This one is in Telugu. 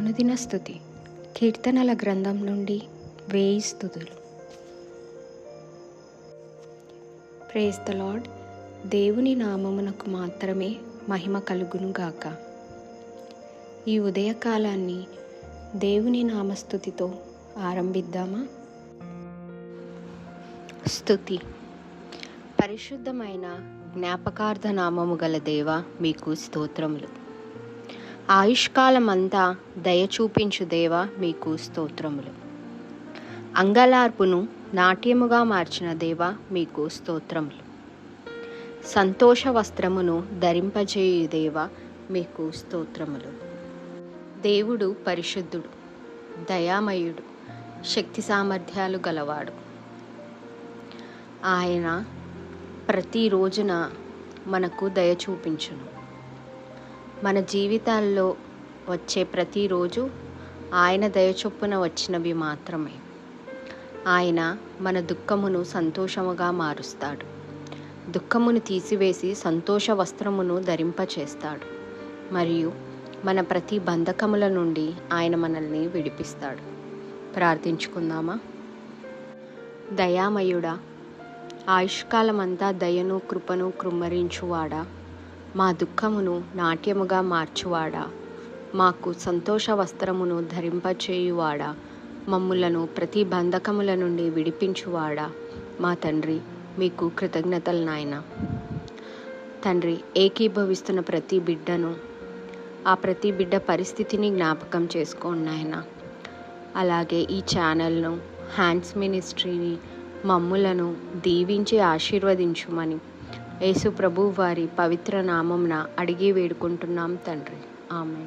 అనుదిన స్థుతి. కీర్తనల గ్రంథం నుండి వేయి స్థుతులు. ప్రేస్ ద లార్డ్ దేవుని నామమునకు మాత్రమే మహిమ కలుగును గాక ఈ ఉదయకాలాన్ని దేవుని నామస్థుతితో ఆరంభిద్దామా? స్థుతి. పరిశుద్ధమైన జ్ఞాపకార్థ నామము గల దేవ మీకు స్తోత్రములు. ఆయుష్కాలమంతా దయ చూపించు దేవ మీకు స్తోత్రములు. అంగలార్పును నాట్యముగా మార్చిన దేవ మీకు స్తోత్రములు. సంతోష వస్త్రమును ధరింపజేయు దేవ మీకు స్తోత్రములు. దేవుడు పరిశుద్ధుడు దయామయుడు శక్తి సామర్థ్యాలు గలవాడు. ఆయన ప్రతిరోజున మనకు దయ చూపించును. మన జీవితాల్లో వచ్చే ప్రతిరోజు ఆయన దయచొప్పున వచ్చినవి మాత్రమే. ఆయన మన దుఃఖమును సంతోషముగా మారుస్తాడు. దుఃఖమును తీసివేసి సంతోష వస్త్రమును ధరింపచేస్తాడు. మరియు మన ప్రతి బంధకముల నుండి ఆయన మనల్ని విడిపిస్తాడు. ప్రార్థించుకుందామా? దయామయుడా ఆయుష్కాలమంతా దయను కృపను కృమ్మరించువాడా? మా దుఃఖమును నాట్యముగా మార్చువాడా? మాకు సంతోష వస్త్రమును ధరింపచేయువాడా? మమ్ములను ప్రతి బంధకముల నుండి విడిపించువాడా? మా తండ్రి మీకు కృతజ్ఞతలు నాయన. తండ్రి ఏకీభవిస్తున్న ప్రతి బిడ్డను ఆ ప్రతి బిడ్డ పరిస్థితిని జ్ఞాపకం చేసుకోండి నాయన. అలాగే ఈ ఛానల్ను హ్యాండ్స్ మినిస్ట్రీని మమ్ములను దీవించి ఆశీర్వదించుమని. యేసు ప్రభు వారి పవిత్ర నామంన అడిగి వేడుకుంటున్నాం తండ్రి. ఆమె